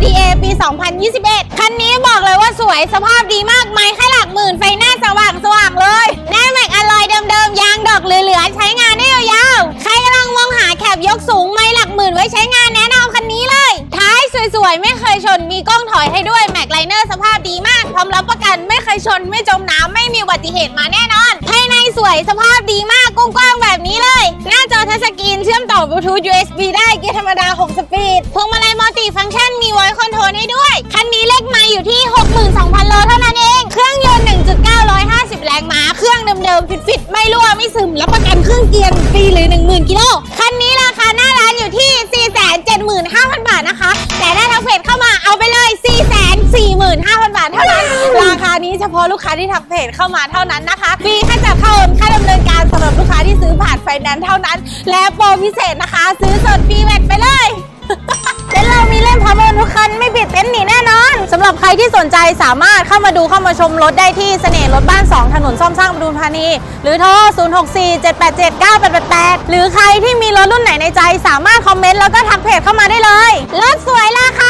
RDA ปี 2021 คันนี้บอกเลยว่าสวยสภาพดีมากไหมแค่หลักหมื่นไฟหน้าสว่างสว่างเลยแน่แม็กอลอยเดิมๆ ยางดอกเหลือๆ ใช้งานได้ยาวๆ ใครกำลังมองหาแคบยกสูงไม่หลักหมื่นไว้ใช้งานแนะนำคันนี้เลย ท้ายสวยๆ ไม่เคยชนมีกล้องถอยให้ด้วยแม็กไลเนอร์สภาพดีมากพร้อมรับประกันไม่เคยชนไม่จมน้ำไม่มีอุบัติเหตุมาแน่นอนภายในสวยสภาพดีมากกว้างๆแบบนี้เลย หน้าจอทัชสกรีนเชื่อมต่อบลูทูธ USB ได้เกียร์ธรรมดา6 อยู่ที่ 62,000 โลเท่านั้นเอง เครื่องยนต์ 1.950 แรงม้า เครื่องเดิมๆ ฟิตๆ ไม่รั่ว ไม่ซึมรับประกันเครื่องเกียร์ฟรีหรือ 10,000 กิโล คันนี้ราคาหน้าร้านอยู่ที่ 475,000 บาทนะคะ แต่ถ้าทางเพจเข้ามาเอาไปเลย 445,000 บาทเท่านั้น ราคานี้เฉพาะลูกค้าที่ทางเพจเข้ามาเท่านั้นนะคะ ฟรีค่าจัดเข้าโอนค่าดำเนินการสำหรับลูกค้าที่ซื้อผ่านไฟแนนซ์เท่านั้น และโปรพิเศษนะคะ ซื้อสดฟรีแวตไปเลย สำหรับใครที่สนใจสามารถเข้ามาดูเข้ามาชมรถได้ที่เสน่ห์รถบ้าน 2 ถนนซ่อมสร้างปทุมธานี หรือโทร 0647879888 หรือใครที่มีรถรุ่นไหนในใจสามารถคอมเมนต์แล้วก็ทักเพจเข้ามาได้เลย รถสวยราคา